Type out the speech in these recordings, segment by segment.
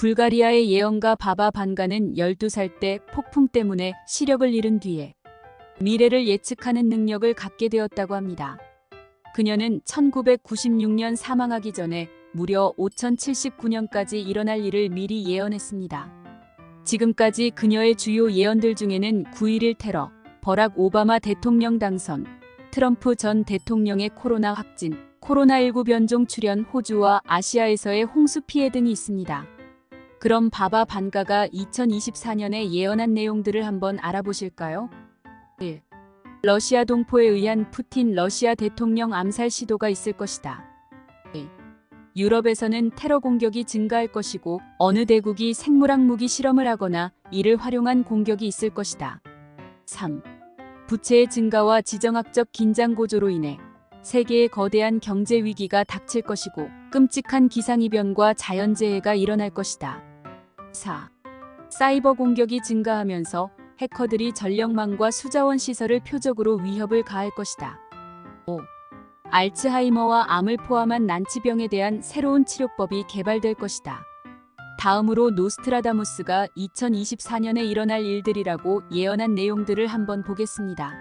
불가리아의 예언가 바바 반가는 12살 때 폭풍 때문에 시력을 잃은 뒤에 미래를 예측하는 능력을 갖게 되었다고 합니다. 그녀는 1996년 사망하기 전에 무려 5079년까지 일어날 일을 미리 예언했습니다. 지금까지 그녀의 주요 예언들 중에는 9.11 테러, 버락 오바마 대통령 당선, 트럼프 전 대통령의 코로나 확진, 코로나19 변종 출현 호주와 아시아에서의 홍수 피해 등이 있습니다. 그럼 바바 반가가 2024년에 예언한 내용들을 한번 알아보실까요? 1. 러시아 동포에 의한 푸틴 러시아 대통령 암살 시도가 있을 것이다. 2. 유럽에서는 테러 공격이 증가할 것이고 어느 대국이 생물학 무기 실험을 하거나 이를 활용한 공격이 있을 것이다. 3. 부채의 증가와 지정학적 긴장 고조로 인해 세계의 거대한 경제 위기가 닥칠 것이고 끔찍한 기상이변과 자연재해가 일어날 것이다. 4. 사이버 공격이 증가하면서 해커들이 전력망과 수자원 시설을 표적으로 위협을 가할 것이다. 5. 알츠하이머와 암을 포함한 난치병에 대한 새로운 치료법이 개발될 것이다. 다음으로 노스트라다무스가 2024년에 일어날 일들이라고 예언한 내용들을 한번 보겠습니다.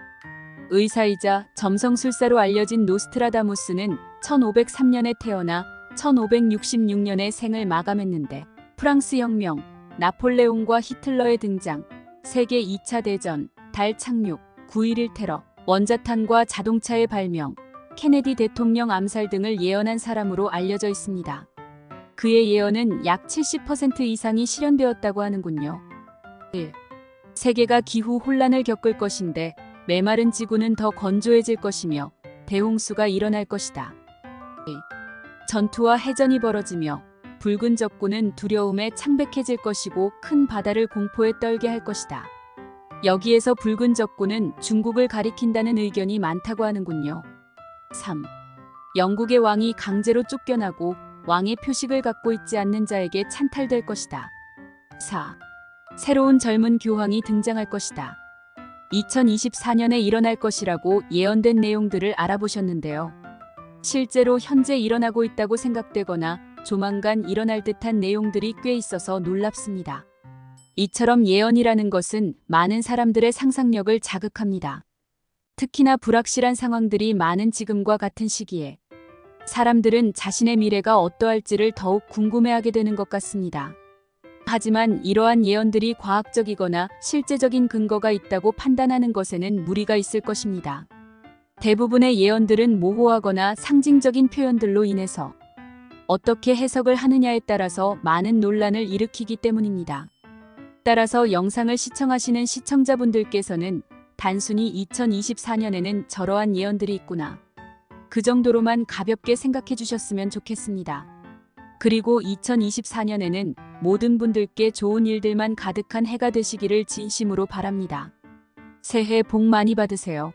의사이자 점성술사로 알려진 노스트라다무스는 1503년에 태어나 1566년에 생을 마감했는데 프랑스 혁명, 나폴레옹과 히틀러의 등장, 세계 2차 대전, 달 착륙, 9.11 테러, 원자탄과 자동차의 발명, 케네디 대통령 암살 등을 예언한 사람으로 알려져 있습니다. 그의 예언은 약 70% 이상이 실현되었다고 하는군요. 1. 세계가 기후 혼란을 겪을 것인데 메마른 지구는 더 건조해질 것이며 대홍수가 일어날 것이다. 2. 전투와 해전이 벌어지며 붉은 적군은 두려움에 창백해질 것이고 큰 바다를 공포에 떨게 할 것이다. 여기에서 붉은 적군은 중국을 가리킨다는 의견이 많다고 하는군요. 3. 영국의 왕이 강제로 쫓겨나고 왕의 표식을 갖고 있지 않는 자에게 찬탈될 것이다. 4. 새로운 젊은 교황이 등장할 것이다. 2024년에 일어날 것이라고 예언된 내용들을 알아보셨는데요. 실제로 현재 일어나고 있다고 생각되거나 조만간 일어날 듯한 내용들이 꽤 있어서 놀랍습니다. 이처럼 예언이라는 것은 많은 사람들의 상상력을 자극합니다. 특히나 불확실한 상황들이 많은 지금과 같은 시기에 사람들은 자신의 미래가 어떠할지를 더욱 궁금해하게 되는 것 같습니다. 하지만 이러한 예언들이 과학적이거나 실제적인 근거가 있다고 판단하는 것에는 무리가 있을 것입니다. 대부분의 예언들은 모호하거나 상징적인 표현들로 인해서 어떻게 해석을 하느냐에 따라서 많은 논란을 일으키기 때문입니다. 따라서 영상을 시청하시는 시청자분들께서는 단순히 2024년에는 저러한 예언들이 있구나. 그 정도로만 가볍게 생각해 주셨으면 좋겠습니다. 그리고 2024년에는 모든 분들께 좋은 일들만 가득한 해가 되시기를 진심으로 바랍니다. 새해 복 많이 받으세요.